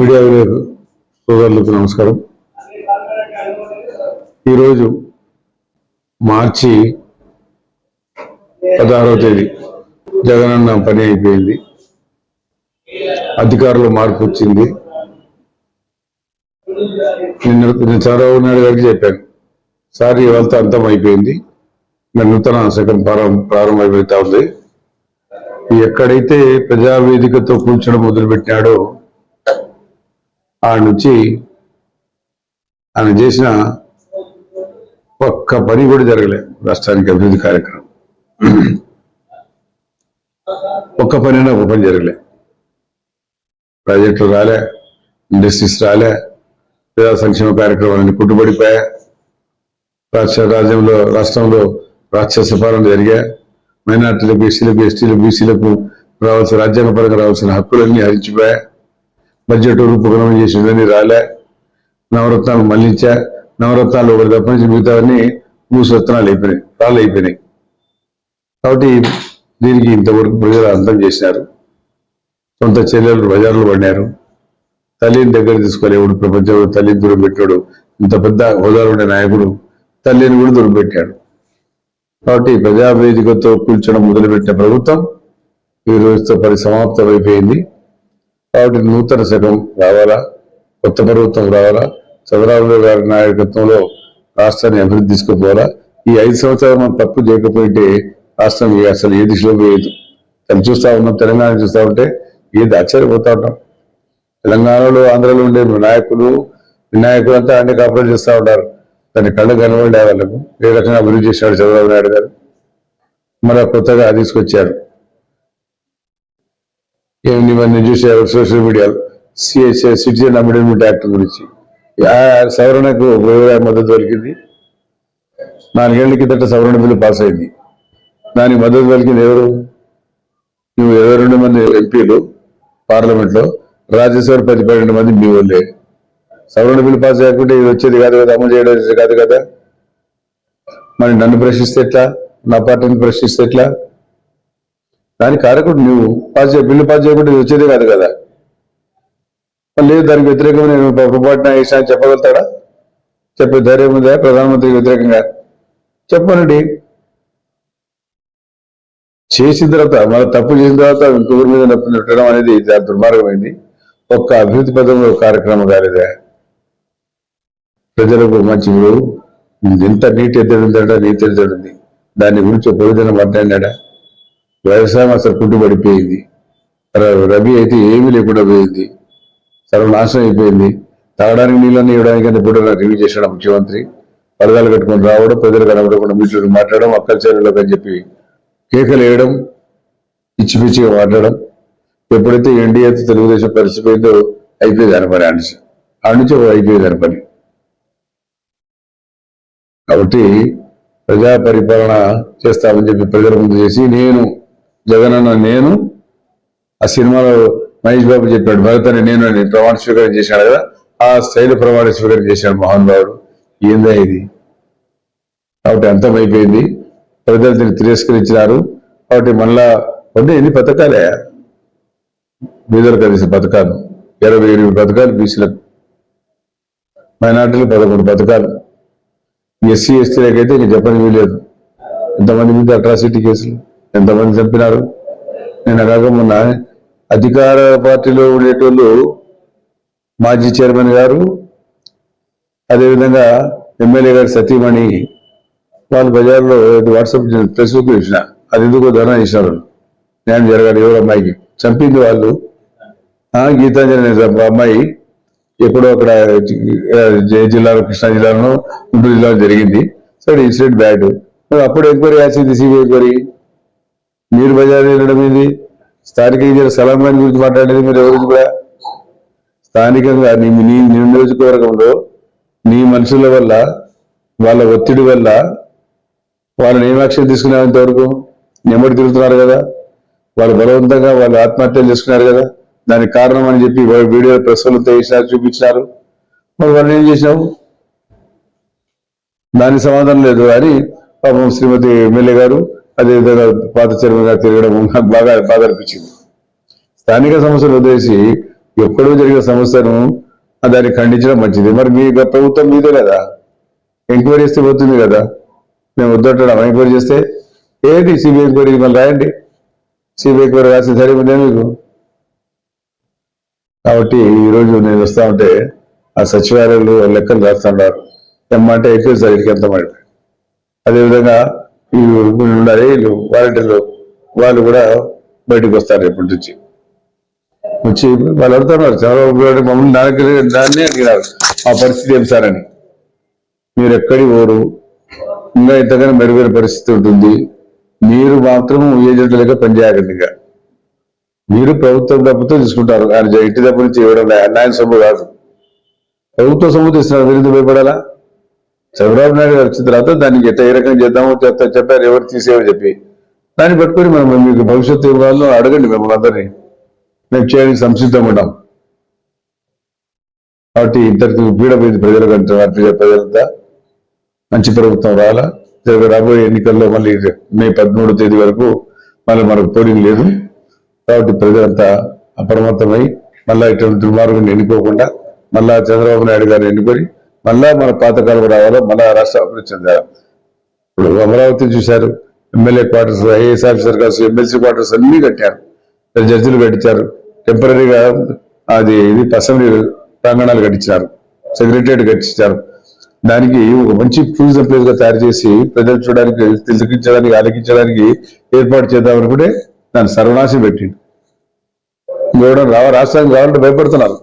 Media సోదరులకు నమస్కారం. ఈరోజు మార్చి పదహారవ తేదీ జగనన్న పని అయిపోయింది. అధికారులు మార్పు వచ్చింది. నిన్న నిన్న చంద్రబాబు నాయుడు గారికి చెప్పాను. సార్ ఇవాళ అంతం అయిపోయింది. నూతన శకం ప్రారంభం ప్రారంభమైపోతా ఉంది. ఎక్కడైతే ప్రజావేదికతో కూర్చడం మొదలుపెట్టినాడో ఆడ నుంచి ఆయన చేసిన ఒక్క పని కూడా జరగలే రాష్ట్రానికి అభివృద్ధి కార్యక్రమం. ఒక్క పనైనా ఒక పని జరగలే. ప్రాజెక్టులు రాలే ఇండస్ట్రీస్ రాలే ప్రజా సంక్షేమ కార్యక్రమాలన్నీ కుట్టుబడిపోయా. రాష్ట్ర రాజ్యంలో రాష్ట్రంలో రాక్షస పాలన జరిగా. మైనార్టీలకు ఎస్సీలకు ఎస్టీలకు బీసీలకు రావాల్సిన రాజ్యాంగపరంగా రావాల్సిన హక్కులన్నీ హరించిపోయా. బడ్జెట్ రూపకల్పన చేసేదని రాలే. నవరత్నాలు మళ్ళించా నవరత్నాలు ఒకటి తప్ప నుంచి మిగతావన్నీ మూసు రత్నాలు అయిపోయినాయి రాళ్ళు అయిపోయినాయి. కాబట్టి దీనికి ఇంతవరకు ప్రజలు అంతం చేసినారు. సొంత చెల్లెలు బజార్లు పడినారు. తల్లిని దగ్గర తీసుకోలేవుడు ప్రపంచంలో తల్లిని దూరం పెట్టాడు ఇంత పెద్ద హోదాలో ఉండే నాయకుడు తల్లిని కూడా దూరం పెట్టాడు కాబట్టి ప్రజావేదికతో కూల్చడం మొదలుపెట్టిన ప్రభుత్వం ఈ రోజుతో పరి సమాప్తమైపోయింది అయిపోయింది కాబట్టి నూతన శకం రావాలా? కొత్త ప్రభుత్వం రావాలా? చంద్రబాబు గారి నాయకత్వంలో రాష్ట్రాన్ని అభివృద్ధి తీసుకుపోవాలా? ఈ ఐదు సంవత్సరాలు మనం తప్పు చేయకపోతే రాష్ట్రం అసలు ఏ దిశలో పోయేది? తను చూస్తా ఉన్నాం తెలంగాణ చూస్తా ఉంటే ఏది ఆశ్చర్యపోతా ఉంటాం తెలంగాణలో ఆంధ్రలో ఉండే నాయకులు వినాయకులు అంతా అన్ని కాపరేట్ చేస్తూ ఉంటారు దాన్ని కళ్ళు కనబడే వాళ్ళకు. ఏ రకంగా అభివృద్ధి చేశాడు చంద్రబాబు నాయుడు గారు? మళ్ళా కొత్తగా తీసుకొచ్చారు. ఇవన్నీ చూసారు సోషల్ మీడియాలో. సిఎస్ సిటిజన్ అమెండ్మెంట్ యాక్ట్ గురించి. సవరణకు మద్దతు దొరికింది. నాలుగేళ్ళ కిందట సవరణ బిల్లు పాస్ అయింది. దానికి మద్దతు దొరికింది ఎవరు? నువ్వు ఇరవై రెండు మంది ఎంపీలు పార్లమెంట్లో రాజ్యసభ పది పన్నెండు మంది మీ వాళ్ళే సవరణ బిల్లు పాస్ చేయకుంటే ఇది వచ్చేది కాదు కదా అమలు చేయడం కాదు కదా. మరి నన్ను ప్రశ్నిస్తే ఎట్లా? నా పార్టీని ప్రశ్నిస్తే ఎట్లా? దాని కారకుడు నువ్వు పాస్ చేయ బిల్లు పాస్ చేయకుంటే ఇది వచ్చేదే కాదు కదా. లేదు దానికి వ్యతిరేకంగా నేను పొరపాటున వేసాను చెప్పగలుగుతాడా? చెప్పే ధైర్యం ఉందా? ప్రధానమంత్రికి వ్యతిరేకంగా? చెప్పనండి చేసిన తర్వాత మన తప్పు చేసిన తర్వాత ఇంకొకరి మీద నొప్పి పెట్టడం అనేది దుర్మార్గమైంది. ఒక్క అభివృద్ధి పదంలో కార్యక్రమం కాలేదా? ప్రజలకు మంచి ఎంత నీటి ఎద్దడుందంటే నీతి ఎద్దడుంది దాని గురించి ఒక పొలిదిన మాట్లాడినాడా వ్యవసాయం అసలు కుంటుపడిపోయింది. ర- రబీ అయితే ఏమీ లేకుండా పోయింది. సర్వనాశనం అయిపోయింది. తాగడానికి నీళ్ళని ఇవ్వడానికి అని కూడా రివ్యూ చేశాడు ముఖ్యమంత్రి. పరదాలు కట్టుకొని రావడం ప్రజలు కనబడకుండా మీట్లు మాట్లాడడం అక్కల చర్యలకు అని చెప్పి కేకలు వేయడం పిచ్చి పిచ్చిగా మాట్లాడడం. ఎప్పుడైతే ఎన్డీఏతో తెలుగుదేశం కలిసిపోయిందో అయిపోయింది దాని పని ఆడిచి ఆడి నుంచి అయిపోయింది పని కాబట్టి ప్రజా పరిపాలన చేస్తామని చెప్పి ప్రజల ముందు చేసి నేను జగనన్న నేను ఆ సినిమాలో మహేష్ బాబు చెప్పాడు భరత్ అని నేను అని ప్రమాణ స్వీకారం చేశాడు కదా ఆ స్టైల్ ప్రమాణ స్వీకారం చేశాడు మోహన్ బాబుడు ఏందా ఇది? కాబట్టి అంతం అయిపోయింది. ప్రజలు దీన్ని తిరస్కరించినారు. కాబట్టి మళ్ళా కొన్ని ఎన్ని పథకాలే. బీదలకు కలిసి పథకాలు. ఇరవై ఎనిమిది పథకాలు బీసీలకు మైనార్టీలు పదకొండు పథకాలు. ఎస్సీ ఎస్టీలకైతే ఇంక చెప్పని వీలేదు ఎంతమంది మీద అట్రాసిటీ కేసులు. ఎంతమంది చంపినారు నేను కాక అధికార పార్టీలో ఉండేటోళ్ళు మాజీ చైర్మన్ గారు అదేవిధంగా ఎమ్మెల్యే గారి సతీమణి వాళ్ళు బజార్లో వాట్సాప్ ఫేస్బుక్ ఇచ్చిన అది ఎందుకో ధర్నా చేసినారు? న్యాయం జరగాలి ఎవరు అమ్మాయికి? చంపింది వాళ్ళు. ఆ, గీతాంజలి అమ్మాయి ఎక్కడో అక్కడ జయ జిల్లాలో కృష్ణా జిల్లాలో గుంటూరు జిల్లాలో జరిగింది. సరే ఇన్సిడెంట్ బ్యాడ్. అప్పుడు ఎంక్వైరీ చేసింది సిబిఐ ఎంక్వైరీ? మీరు బజార్ వెళ్ళడం ఏంది? స్థానిక ఇంజనీర్ సలాం ఖాన్ గురించి మాట్లాడేది మీరు ఎవరు కూడా? స్థానికంగా నీ నీ నియోజకవర్గంలో నీ మనుషుల వల్ల వాళ్ళ ఒత్తిడి వల్ల వాళ్ళని ఏం యాక్షన్ తీసుకునేంత వరకు నెమ్మడి తిరుగుతున్నారు కదా? వాళ్ళు బలవంతంగా వాళ్ళు ఆత్మహత్యలు చేసుకున్నారు కదా? దానికి కారణం అని చెప్పి వీడియో ప్రశ్నలతో వేసినారు చూపించినారు. మరి వాళ్ళు ఏం చేసినావు? దానికి సమాధానం లేదు అని పాపం శ్రీమతి ఎమ్మెల్యే గారు అదేవిధంగా పాత చెరువుగా తిరగడం నాకు బాగా బాధ అనిపించింది. స్థానిక సమస్యలు వదిలేసి ఎప్పుడో జరిగిన సమస్యను దాన్ని ఖండించడం మంచిది. మరి మీ ప్రభుత్వం మీదే కదా? ఎంక్వైరీ చేస్తే పోతుంది కదా? మేము వద్దంటున్నాం. ఎంక్వైరీ చేస్తే ఏంటి సిబిఐ ఎంక్వైరీ మళ్ళీ రాయండి. సిబిఐ ఎంక్వైరీ రాసిన సరే మీకు? కాబట్టి ఈరోజు నేను వస్తా ఉంటే ఆ సచివాలయంలో లెక్కలు రాస్తున్నారు. ఎమ్మంటే ఎక్కువ సార్ ఇక్కడికి ఎంత మరి అదేవిధంగా వీళ్ళు ఉండాలి వీళ్ళు వాలంటీర్లు వాళ్ళు కూడా బయటకు వస్తారు ఎప్పటి నుంచి. వచ్చి వాళ్ళు అడుగుతున్నారు చంద్రబాబు మమ్మల్ని దానికి దాన్ని అడిగినారు. ఆ పరిస్థితి ఏం సార్ అని. మీరు ఎక్కడి ఓరు? ఇంకా ఇంతకన్నా మెరుగైన పరిస్థితి ఉంటుంది. మీరు మాత్రం ఏజెంట్ లెక్క పనిచేయకండి ఇక. మీరు ప్రభుత్వం డబ్బుతో తీసుకుంటారు. ఆయన ఇంటి దగ్గర నుంచి ఇవ్వడం లే- సొమ్ము కాదు. ప్రభుత్వ సొమ్ము తీసుకున్నారు మీరు ఎందుకు భయపడాలా? చంద్రబాబు నాయుడు గారు వచ్చిన తర్వాత దానికి ఎట్ట ఏ రకంగా చేద్దామో చెప్తా చెప్పారు ఎవరు తీసేవో చెప్పి. దాన్ని పట్టుకొని మనం మీకు భవిష్యత్తు ఏం అడగండి మిమ్మల్ని అందరినీ. మేము చేయడానికి సంసిద్ధంగా ఉన్నాం. కాబట్టి ఇద్దరికి పీడపోయింది ప్రజలకు అంటున్నారు ప్రజలంతా. మంచి ప్రభుత్వం రాలా రాబోయే ఎన్నికల్లో మళ్ళీ మే పదమూడో తేదీ వరకు మళ్ళీ మనకు పోలింగ్ లేదు. కాబట్టి ప్రజలంతా అప్రమత్తమై మళ్ళా ఇటువంటి దుర్మార్గుని ఎన్నుకోకుండా మళ్ళా చంద్రబాబు నాయుడు గారిని ఎన్నుకొని మళ్ళా మన పాతకాలం రావాలో మళ్ళా రాష్ట్ర అభివృద్ధి చెందాలి ఇప్పుడు అమరావతి చూశారు ఎమ్మెల్యే క్వార్టర్స్ ఐఏఎస్ ఆఫీసర్ కావచ్చు ఎమ్మెల్సీ క్వార్టర్స్ అన్ని కట్టారు. జడ్జిలు కట్టించారు టెంపరీగా అది ఇది అసెంబ్లీ ప్రాంగణాలు కట్టించారు సెక్రటరియట్ కట్టించారు దానికి ఒక మంచి టూరిజం ప్లేస్గా తయారు చేసి ప్రజలు చూడడానికి తిలకించడానికి ఆలకించడానికి ఏర్పాటు చేద్దామని కూడా దాన్ని సర్వనాశం పెట్టిండు. గౌడ రావ రాష్ట్రానికి కావాలంటే భయపడుతున్నారు.